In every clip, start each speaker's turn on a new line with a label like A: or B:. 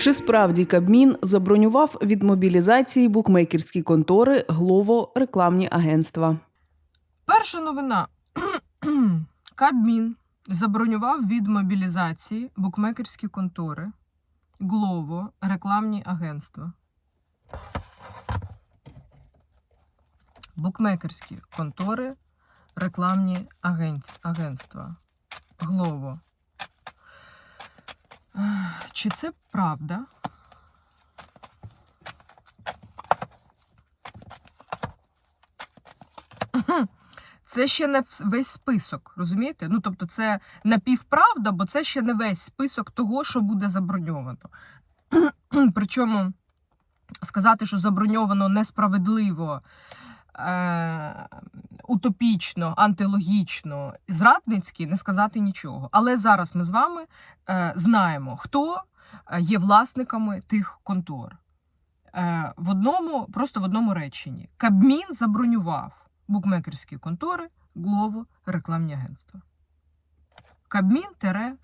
A: Чи справді Кабмін забронював від мобілізації букмекерські контори Глово рекламні агентства?
B: Перша новина. Кабмін забронював від мобілізації букмекерські контори, Глово, рекламні агентства. Букмекерські контори, рекламні агентства. Глово. Чи це правда? Це ще не весь список, розумієте? Ну, тобто, це напівправда, бо це ще не весь список того, що буде заброньовано. Причому сказати, що заброньовано несправедливо, е- утопічно, антилогічно, зрадницьки, не сказати нічого. Але зараз ми з вами е- знаємо, хто е, є власниками тих контор. Е- в одному, просто в одному реченні. Кабмін забронював букмекерські контори, Глово, рекламні агентства. Кабмін тере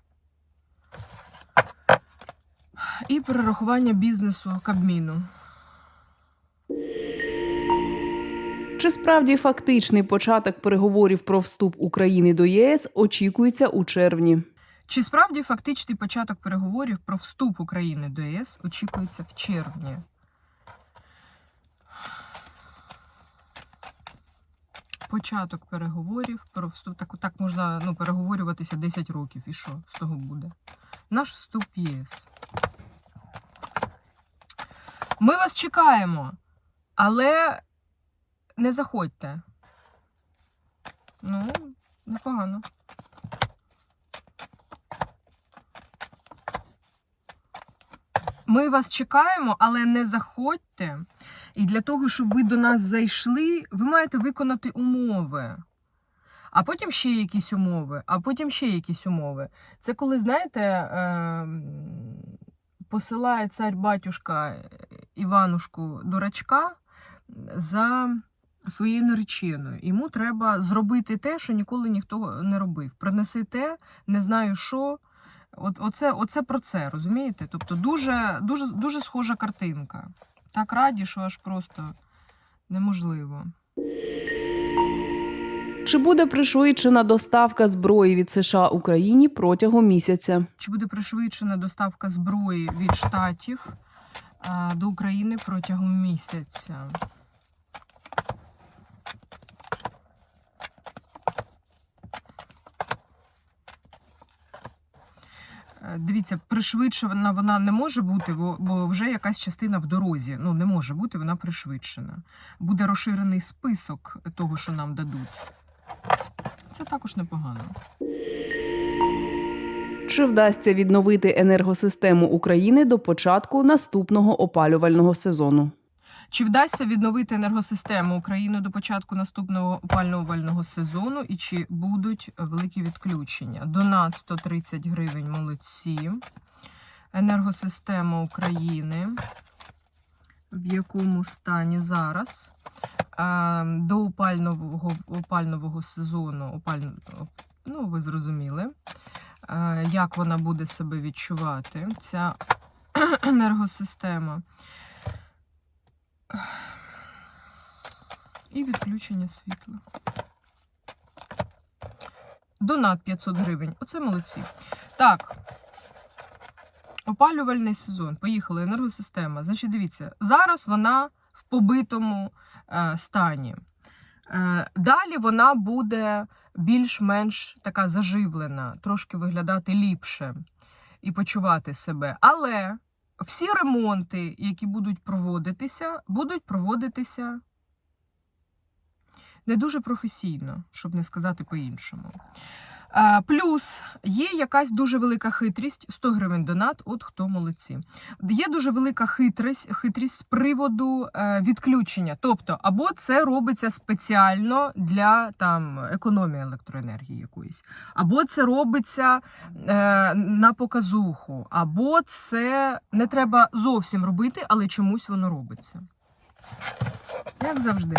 B: і перерахування бізнесу Кабміну.
A: Чи справді фактичний початок переговорів про вступ України до ЄС очікується у червні?
B: Чи справді фактичний початок переговорів про вступ України до ЄС очікується в червні? Початок переговорів про вступ. Так, так можна ну, переговорюватися 10 років. І що з того буде? Наш вступ в ЄС. Ми вас чекаємо, але не заходьте. Ну, непогано. Ми вас чекаємо, але не заходьте. І для того, щоб ви до нас зайшли, ви маєте виконати умови. А потім ще якісь умови, а потім ще якісь умови. Це коли, знаєте, е, посилає цар-батюшка Іванушку дурачка за своєю нареченою. Йому треба зробити те, що ніколи ніхто не робив. Принеси те, не знаю що. От, оце, оце про це, розумієте? Тобто дуже, дуже, дуже схожа картинка. Так раді, що аж просто неможливо.
A: Чи буде пришвидшена доставка зброї від США Україні протягом місяця?
B: Чи буде пришвидшена доставка зброї від штатів а, до України протягом місяця? Дивіться, пришвидшена вона не може бути, бо, вже якась частина в дорозі. Ну, не може бути, вона пришвидшена. Буде розширений список того, що нам дадуть. Це також непогано.
A: Чи вдасться відновити енергосистему України до початку наступного опалювального сезону?
B: Чи вдасться відновити енергосистему України до початку наступного опалювального сезону і чи будуть великі відключення? Донат 130 гривень молодці. Енергосистема України. В якому стані зараз? До опального, опального сезону, опаль... ну, ви зрозуміли, як вона буде себе відчувати, ця енергосистема. І відключення світла. Донат 500 гривень. Оце молодці. Так. Опалювальний сезон. Поїхали. Енергосистема. Значить, дивіться, зараз вона в побитому е, стані. Е, далі вона буде більш-менш така заживлена, трошки виглядати ліпше і почувати себе. Але всі ремонти, які будуть проводитися, будуть проводитися не дуже професійно, щоб не сказати по-іншому. Е, Плюс є якась дуже велика хитрість, 100 гривень донат, от хто молодці. Є дуже велика хитрість, хитрість з приводу е, відключення. Тобто, або це робиться спеціально для там, економії електроенергії якоїсь, або це робиться е, на показуху, або це не треба зовсім робити, але чомусь воно робиться. Як завжди.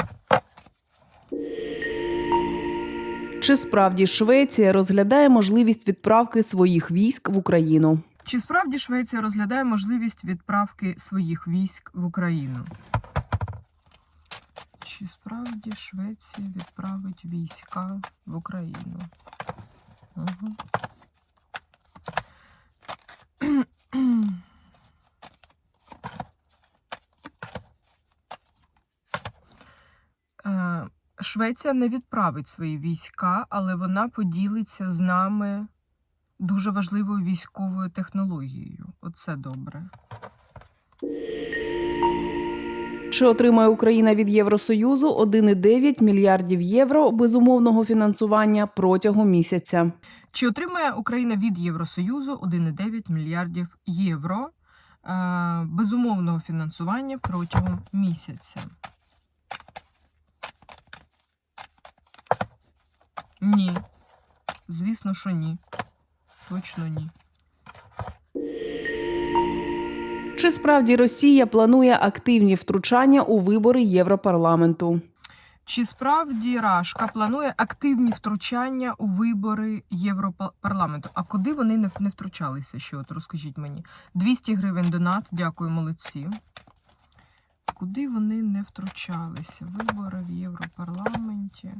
A: Чи справді Швеція розглядає можливість відправки своїх військ в Україну?
B: Чи справді Швеція розглядає можливість відправки своїх військ в Україну? Чи справді Швеція відправить війська в Україну? Угу. Е, Швеція не відправить свої війська, але вона поділиться з нами дуже важливою військовою технологією. Оце добре.
A: Чи отримає Україна від Євросоюзу 1,9 мільярдів євро безумовного фінансування протягом місяця?
B: Чи отримає Україна від Євросоюзу 1,9 мільярдів євро е, безумовного фінансування протягом місяця? Ні. Звісно, що ні. Точно ні.
A: Чи справді Росія планує активні втручання у вибори Європарламенту?
B: Чи справді Рашка планує активні втручання у вибори Європарламенту? А куди вони не, втручалися? Ще от розкажіть мені. 200 гривень донат, дякую, молодці. Куди вони не втручалися? Вибори в Європарламенті.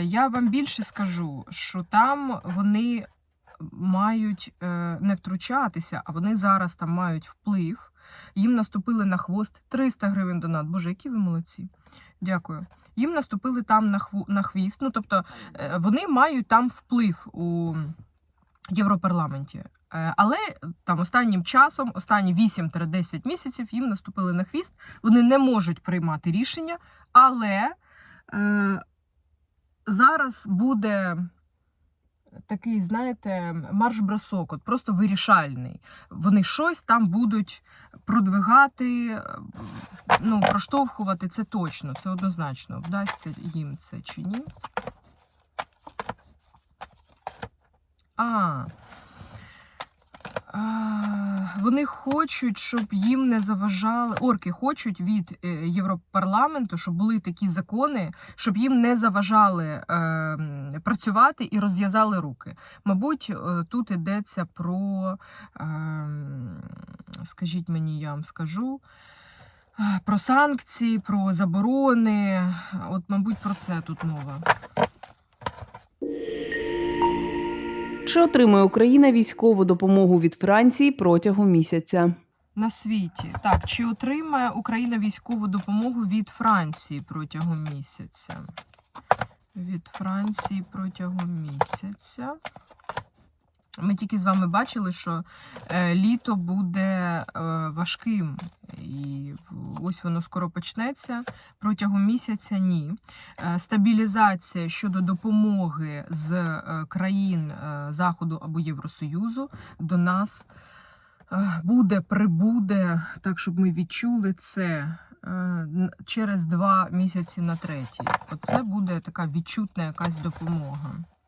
B: Я вам більше скажу, що там вони мають е, не втручатися, а вони зараз там мають вплив. Їм наступили на хвост 300 гривень донат. Боже, які ви молодці. Дякую. Їм наступили там на, хву, на хвіст. Ну, тобто е, вони мають там вплив у Європарламенті. Е, Але там останнім часом, останні 8-10 місяців, їм наступили на хвіст. Вони не можуть приймати рішення, але е, зараз буде такий, знаєте, марш-бросок, от просто вирішальний. Вони щось там будуть продвигати, ну, проштовхувати це точно, це однозначно. Вдасться їм це чи ні. А, вони хочуть, щоб їм не заважали. Орки хочуть від е, Європарламенту, щоб були такі закони, щоб їм не заважали е, працювати і розв'язали руки. Мабуть, е, тут йдеться про, е, скажіть мені, я вам скажу. е, Про санкції, про заборони. От, мабуть, про це тут мова.
A: Чи отримує Україна військову допомогу від Франції протягом місяця?
B: на світі. Так, чи отримає Україна військову допомогу від Франції протягом місяця? Від Франції протягом місяця. Ми тільки з вами бачили, що е, літо буде е, важким, і ось воно скоро почнеться. Протягом місяця ні. Е, стабілізація щодо допомоги з країн Заходу або Євросоюзу до нас буде, прибуде, так щоб ми відчули це через два місяці на третій. Оце буде така відчутна якась допомога.